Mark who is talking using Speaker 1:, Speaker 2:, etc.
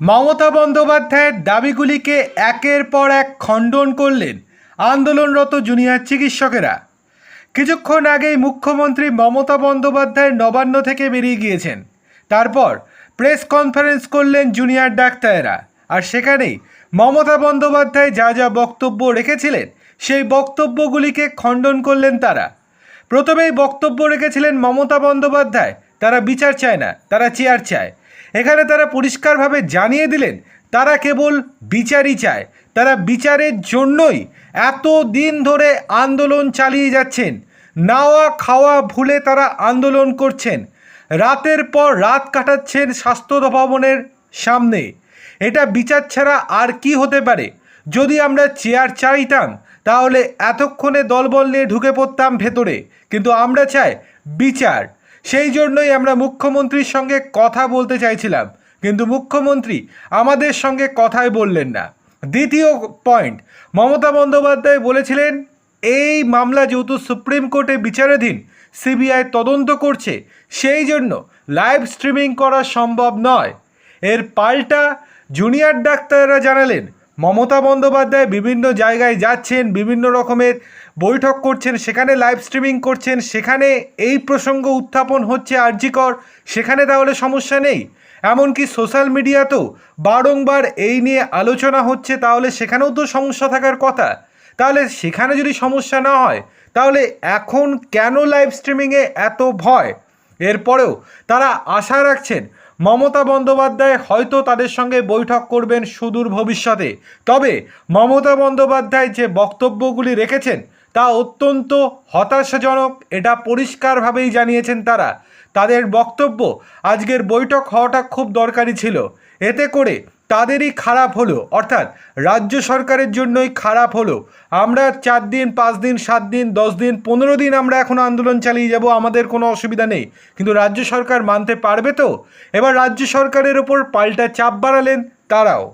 Speaker 1: মমতা বন্দ্যোপাধ্যায়ের দাবিগুলিকে একের পর এক খণ্ডন করলেন আন্দোলনরত জুনিয়র চিকিৎসকেরা। কিছুক্ষণ আগেই মুখ্যমন্ত্রী মমতা বন্দ্যোপাধ্যায় নবান্ন থেকে বেরিয়ে গিয়েছেন। তারপর প্রেস কনফারেন্স করলেন জুনিয়র ডাক্তারেরা আর সেখানেই মমতা বন্দ্যোপাধ্যায় যা যা বক্তব্য রেখেছিলেন সেই বক্তব্যগুলিকে খণ্ডন করলেন তারা। প্রথমেই বক্তব্য রেখেছিলেন মমতা বন্দ্যোপাধ্যায়, তারা বিচার চায় না, তারা চেয়ার চায়। এখানে তারা পরিষ্কারভাবে জানিয়ে দিলেন, তারা কেবল বিচারই চায়। তারা বিচারের জন্যই এত দিন ধরে আন্দোলন চালিয়ে যাচ্ছেন। নাওয়া খাওয়া ভুলে তারা আন্দোলন করছেন। রাতের পর রাত কাটাচ্ছেন স্বাস্থ্য ভবনের সামনে। এটা বিচার ছাড়া আর কি হতে পারে? যদি আমরা চেয়ার চাইতাম, তাহলে এতক্ষণে দলবল নিয়ে ঢুকে পড়তাম ভেতরে। কিন্তু আমরা চাই বিচার। সেই জন্যই আমরা মুখ্যমন্ত্রীর সঙ্গে কথা বলতে চাইছিলাম। কিন্তু মুখ্যমন্ত্রী আমাদের সঙ্গে কথাই বললেন না। দ্বিতীয় পয়েন্ট, মমতা বন্দ্যোপাধ্যায় বলেছিলেন, এই মামলা যেহেতু সুপ্রিম কোর্টে বিচারাধীন, সিবিআই তদন্ত করছে, সেই জন্য লাইভ স্ট্রিমিং করা সম্ভব নয়। এর পাল্টা জুনিয়র ডাক্তাররা জানালেন, মমতা বন্দ্যোপাধ্যায় বিভিন্ন জায়গায় যাচ্ছেন, বিভিন্ন রকমের বৈঠক করছেন, সেখানে লাইভ স্ট্রিমিং করছেন, সেখানে এই প্রসঙ্গ উত্থাপন হচ্ছে আর্জিকর, সেখানে তাহলে সমস্যা নেই? এমনকি সোশ্যাল মিডিয়াতেও বারংবার এই নিয়ে আলোচনা হচ্ছে, তাহলে সেখানেও তো সমস্যা থাকার কথা। তাহলে সেখানে যদি সমস্যা না হয়, তাহলে এখন কেন লাইভ স্ট্রিমিংয়ে এত ভয়? এরপরেও তারা আশা রাখছেন, মমতা বন্দ্যোপাধ্যায় হয়তো তাদের সঙ্গে বৈঠক করবেন সুদূর ভবিষ্যতে। তবে মমতা বন্দ্যোপাধ্যায় যে বক্তব্যগুলি রেখেছেন তা অত্যন্ত হতাশাজনক, এটা পরিষ্কারভাবেই জানিয়েছেন তারা। তাদের বক্তব্য, আজকের বৈঠক হওয়াটা খুব দরকারি ছিল। এতে করে তাদেরই খারাপ হলো, অর্থাৎ রাজ্য সরকারের জন্যই খারাপ হলো। আমরা চার দিন, পাঁচ দিন, সাত দিন, দশ দিন, পনেরো দিন আমরা এখন আন্দোলন চালিয়ে যাব, আমাদের কোনো অসুবিধা নেই। কিন্তু রাজ্য সরকার মানতে পারবে তো? এবার রাজ্য সরকারের ওপর পাল্টা চাপ বাড়ালেন তারাও।